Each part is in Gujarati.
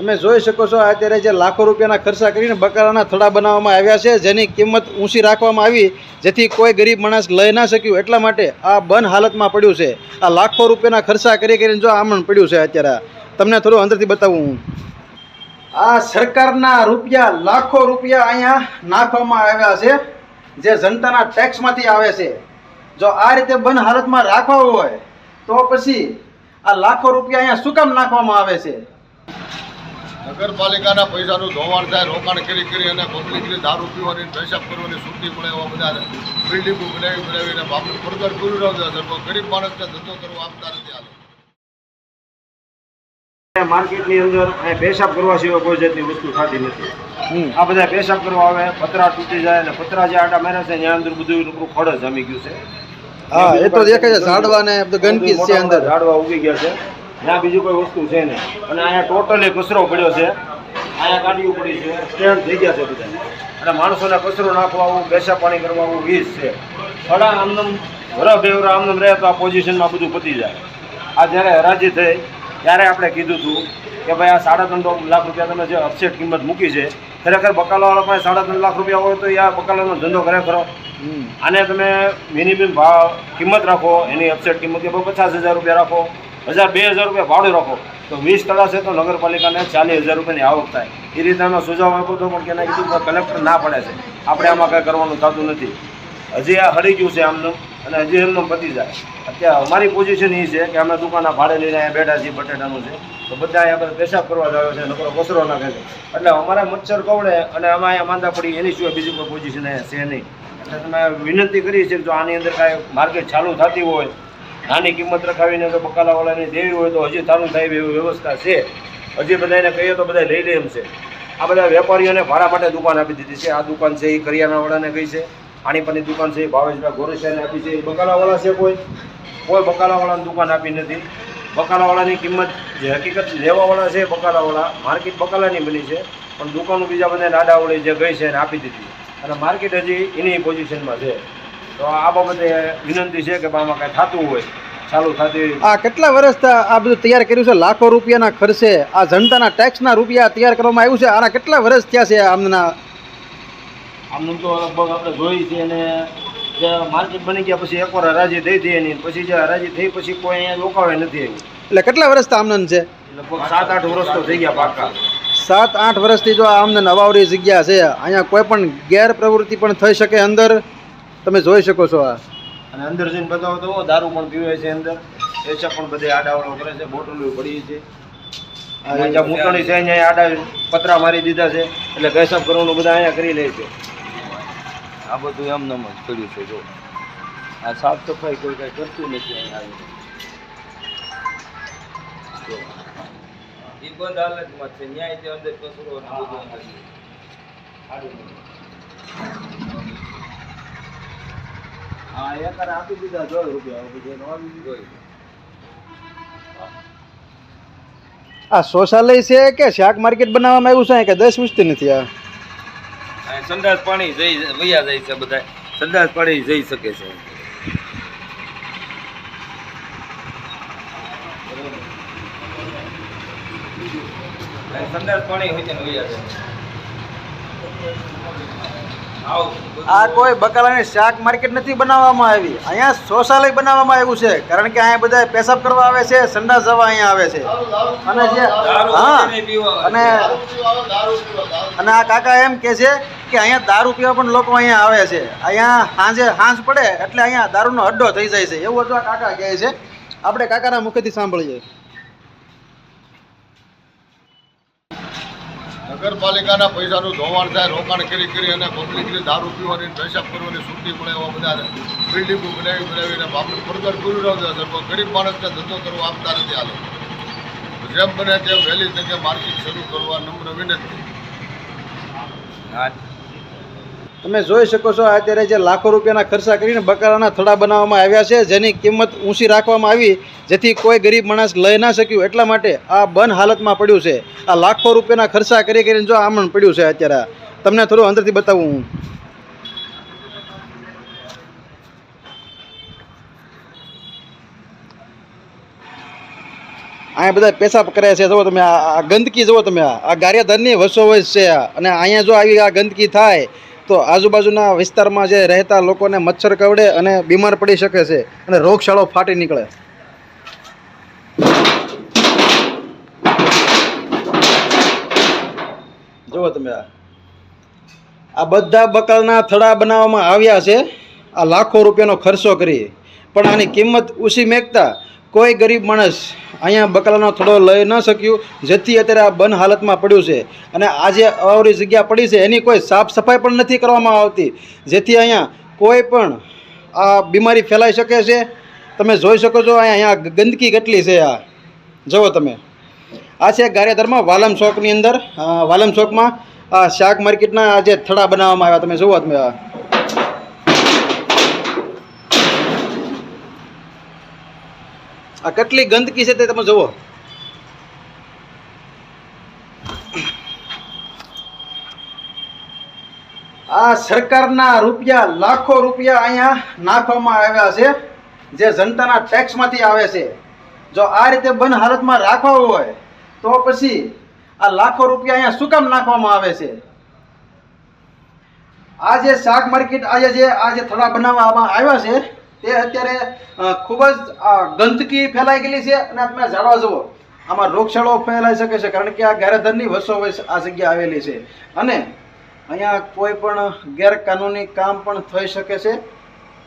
તમે જોઈ શકો છો, અત્યારે જે લાખો રૂપિયાના ખર્ચા કરીને બકરાના થડા બનાવવામાં આવ્યા છે, જેની કિંમત ઊંચી રાખવામાં આવી, જેથી કોઈ ગરીબ માણસ લઈ ના શક્યું. એટલા માટે આ બંધ હાલતમાં પડ્યું છે. આ લાખો રૂપિયાના ખર્ચા કરી કરીને જો આમણ પડ્યું છે અત્યારે. તમને થોડું અંદરથી બતાવું હું. આ સરકારના રૂપિયા, લાખો રૂપિયા અહીંયા નાખવામાં આવ્યા છે, જે જનતાના ટેક્સમાંથી આવે છે. જો આ રીતે બંધ હાલતમાં રાખવા હોય, તો પછી આ લાખો રૂપિયા અહીંયા શું કામ નાખવામાં આવે છે? નગરપાલિકાના પૈસાનું ધોવાણ થાય રોકાણ કરી કરી અને પબ્લિકને દારૂ પીવાની પેશાબ કરવાની છૂટી પડે એવા બધા બિલ્ડિંગો બનાવી બનાવીને આપણે ફરગર પૂરી રહ્યો છે. પણ ગરીબ માણસને ધંધો કરવા આપતા નથી હાલ. માર્કેટની અંદર પેશાબ કરવા સિવાય કોઈ જાતની વસ્તુ ખાતી નથી. આ બધા પેશાબ કરવા આવે પતરા તૂટી જાય અને પતરા જે આટા માર્યા છે ત્યાં અંદર બધું નકરું ખડ જ જામી ગયું છે. હા એ તો દેખાય છે ઝાડવા ને ગંદકી છે અંદર. ઝાડવા ઉગી ગયા છે. ત્યાં બીજું કોઈ વસ્તુ છે નહીં. અને અહીંયા ટોટલી કચરો પડ્યો છે. અહીંયા ગાડીઓ પડી છે. સ્ટેન્ડ થઈ ગયા છે બધા. અને માણસોને કચરો નાખવા આવું બેસા પાણી કરવા આવું વીજ છે. થોડા આમદમ વરફ બેવરા આમદમ રહે તો આ પોઝિશનમાં બધું પતી જાય. આ જ્યારે હરાજી થઈ ત્યારે આપણે કીધું હતું કે ભાઈ આ સાડા ત્રણ લાખ રૂપિયા તમે જે અપસેટ કિંમત મૂકી છે ખરેખર બકાલાવાળા પાસે સાડા ત્રણ લાખ રૂપિયા હોય તો એ આ બકાલાનો ધંધો કરે. ખરો હમ. આને તમે મિનિમમ ભાવ કિંમત રાખો એની અપસેટ કિંમત કે પચાસ હજાર રૂપિયા રાખો. હજાર બે હજાર રૂપિયા ભાડું રાખો. તો વીસ તળા છે તો નગરપાલિકાને ચાલીસ હજાર રૂપિયાની આવક થાય. એ રીતે અમે સુઝાવ આપ્યો હતો પણ કે એના કીધું કલેક્ટર ના પડે છે. આપણે આમાં કંઈ કરવાનું થતું નથી. હજી આ હળી ગયું છે આમનું અને હજી એમનું પતી જાય. અત્યારે અમારી પોઝિશન એ છે કે અમે દુકાનના ભાડે લઈને અહીંયા બેઠા છીએ, બટેટાનું છે. તો બધા અહીંયા આપણે પેશાબ કરવા જ આવે છે, નકરો કચરો નાખે છે. એટલે અમારા મચ્છર કવડે અને અમે અહીંયા માંદા પડી એની સિવાય બીજી કોઈ પોઝિશન અહીંયા છે નહીં. એટલે તમે વિનંતી કરી છે જો આની અંદર કાંઈ માર્કેટ ચાલુ થતી હોય નાની કિંમત રખાવીને તો બકાલાવાળાની દેવી હોય તો હજી તારું થાય એવી વ્યવસ્થા છે. હજી બધાને કહીએ તો બધા લઈ લે એમ છે. આ બધા વેપારીઓને ભાડા માટે દુકાન આપી દીધી છે. આ દુકાન છે એ કરિયાણાવાળાને કહી છે. પાણીપતની દુકાન છે એ ભાવેશભાઈ ગોરેશાને આપી છે. એ બકાલાવાળા છે કોઈ? કોઈ બકાલાવાળાની દુકાન આપી નથી. બકાલાવાળાની કિંમત જે હકીકત લેવાવાળા છે બકાલાવાળા. માર્કેટ બકાલાની બની છે. પણ દુકાનો બીજા બધા નાડાવડી જે ગઈ છે એને આપી દીધી. અને માર્કેટ હજી એની પોઝિશનમાં છે. તો આ બાબતે વિનંતી છે કે આમાં કાંઈ થતું હોય ચાલુ થતી આ કેટલા વર્ષથી આ બધું તૈયાર કર્યું છે? લાખો રૂપિયાના ખર્ચે આ જનતાના ટેક્સના રૂપિયા તૈયાર કરવામાં આવ્યું છે? આના કેટલા વર્ષ થયા છે આમના? આમનું તો લગભગ આપણે જોઈ છે અને જે માર્કેટ બની ગયા પછી એકવાર હરાજી થઈ હતી એની. પછી જે હરાજી થઈ પછી કોઈ અહીંયા રોકાવે નથી આવ્યું એટલે કેટલા વર્ષ આમનન છે? લગભગ સાત આઠ વર્ષ તો થઈ ગયા પાકા સાત આઠ વર્ષથી જો આ નવાવરી જગ્યા છે અહીંયા કોઈ પણ ગેરપ્રવૃત્તિ પણ થઈ શકે અંદર? તમે જોઈ શકો છો આ. અને અંદર જઈને બતાવો તો દારૂ પણ પીવે છે અંદર. પેશાબ પણ બધે આડાવડો કરે છે બોટલો પડી છે. અહીંયા આડા પતરા મારી દીધા છે એટલે પેશાબ કરવાનું બધા અહીંયા કરી લે છે. આ બધું એમનેમ જ કર્યું છે જો. આ સાફ સફાઈ કોઈ કાંઈ કરતું નથી અહીંયા આવીને જો. બંધ હાલતમાં છે ન્યાય અંદર કચરો બધું અંદર. હા એકર આપી દીધા જો રૂપિયા હવે બધે નવાવી આ શૌચાલય છે કે શાક માર્કેટ બનાવવામાં આવ્યું છે? કે દસ વીસથી નથી આ. સંદાસ પાણી જઈ વૈયા જાય છે બધા. સંદાસ પાણી જઈ શકે છે. સંદાસ પાણી હોય છે વૈયા જાય. આ કોઈ બકાલાની શાક માર્કેટ નથી બનાવવામાં આવી. અહીંયા શૌચાલય બનાવવામાં આવ્યું છે. કારણ કે અહીંયા બધા પેશાબ કરવા આવે છે સંડાસ જવા અહીંયા આવે છે. અને જે હા. અને અને આ કાકા એમ કે છે કે અહીંયા દારૂ પીવા પણ લોકો અહીંયા આવે છે. અહીંયા સાંજે સાંજ પડે એટલે અહીંયા દારૂનો અડ્ડો થઈ જાય છે. એવું હતું આ કાકા કહે છે. આપણે કાકાના મુખેથી સાંભળીએ. નગરપાલિકાના પૈસાનું ધોવાણ થાય, રોકાણ કરી કરી અને પબ્લિકની દારૂ પીવાની પૈસા કરવાની છૂટી મળે એવા બધા બિલ્ડિંગો બનાવી બનાવીને આપણે ફરગર પૂરી રહ્યો છે ગરીબ માણસને ધંધો કરવા આપતા નથી હાલ. જેમ બને તેમ વહેલી તકે માર્કેટ શરૂ કરવા નમ્ર વિનંતી. તમે જોઈ શકો છો, અત્યારે જે લાખો રૂપિયાના ખર્ચા કરીને બકરાના થડા બનાવવામાં આવ્યા છે, જેની કિંમત ઊંચી રાખવામાં આવી, જેથી કોઈ ગરીબ માણસ લઈ ના શક્યું. એટલા માટે આ બંધ હાલતમાં પડ્યું છે. આ લાખો રૂપિયાના ખર્ચા કરી કરીને જો આમણ પડ્યું છે અત્યારે. તમને થોડું અંદરથી બતાવું. હું અહીંયા બધા પેશાબ કરે છે. જુઓ તમે આ ગંદકી, જુઓ તમે આ આ વસો વસ છે. અને અહીંયા જો આવી આ ગંદકી થાય તો આજુબાજુના વિસ્તારમાં જે રહેતા લોકોને મચ્છર કવડે અને બીમાર પડી શકે છે અને રોગશાળો ફાટી નીકળે. જુઓ તમે આ. આ બધા બકલના થડા બનાવવામાં આવ્યા છે. આ લાખો રૂપિયાનો ખર્ચો કરી. પણ આની કિંમત ઉછી મેકતા કોઈ ગરીબ માણસ અહીંયા બકલાનો થોડો લઈ ન શક્યું. જેથી અત્યારે આ બંધ હાલતમાં પડ્યું છે. અને આજે અવરી જગ્યા પડી છે. એની કોઈ સાફ સફાઈ પણ નથી કરવામાં આવતી. જેથી અહીંયા કોઈ પણ આ બીમારી ફેલાઈ શકે છે. તમે જોઈ શકો છો, અહીંયા અહીંયા ગંદકી કેટલી છે આ. જુઓ તમે. આ છે ગારેધરમાં વાલમ ચોકની અંદર. વાલમ ચોકમાં આ શાક માર્કેટના આ જે થડા બનાવવામાં આવ્યા. તમે જુઓ તમે આ. આ કેટલી ગંદકી છે તે તમે જુઓ. આ સરકારના રૂપિયા, લાખો રૂપિયા અહીંયા નાખવામાં આવ્યા છે, જે જનતાના ટેક્સમાંથી આવે છે. જો આ રીતે બંધ હાલતમાં રાખવા હોય, તો પછી આ લાખો રૂપિયા અહીંયા શું કામ નાખવામાં આવે છે? આ જે શાક માર્કેટ આજે જે આ જે થડા બનાવવામાં આવ્યા છે તે અત્યારે ખૂબ જ ગંદકી ફેલાઈ ગયેલી છે અને તમે જાણવા જુઓ, આમાં રોગચાળો ફેલાઈ શકે છે કારણ કે આ ગેરધનની વસો આ જગ્યા આવેલી છે. અને અહીંયા કોઈ પણ ગેરકાનૂની કામ પણ થઈ શકે છે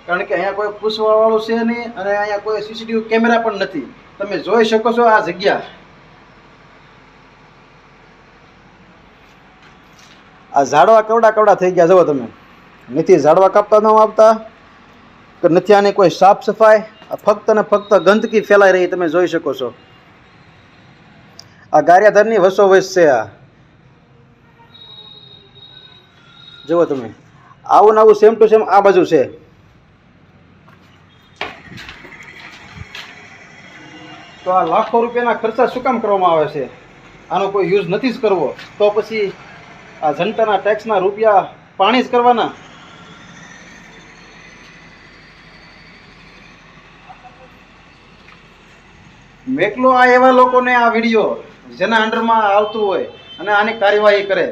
કારણ કે અહીંયા કોઈ પૂછવાવાળું છે નહીં અને અહીંયા કોઈ સીસીટીવી કેમેરા પણ નથી. તમે જોઈ શકો છો આ જગ્યા. આ ઝાડવા કવડા કવડા થઈ ગયા, જુઓ તમે. નથી ઝાડવા કાપતા ન આવતા. કે નથી આની કોઈ સાફ સફાઈ? ફક્ત ને ફક્ત ગંદકી ફેલાઈ રહી, તમે જોઈ શકો છો. આ ગારિયાધરની વસોવસ છે આ. જુઓ તમે. આવું આવું સેમ ટુ સેમ આ બાજુ છે. તો આ લાખો રૂપિયાના ખર્ચા શું કામ કરવામાં આવે છે? આનો કોઈ યુઝ નથી જ કરવો. તો પછી આ જનતાના ટેક્સના રૂપિયા પાણી જ કરવાના? મેકલો આ એવા લોકોને આ વીડિયો જેના અંડરમાં આવતું હોય અને આની કાર્યવાહી કરે.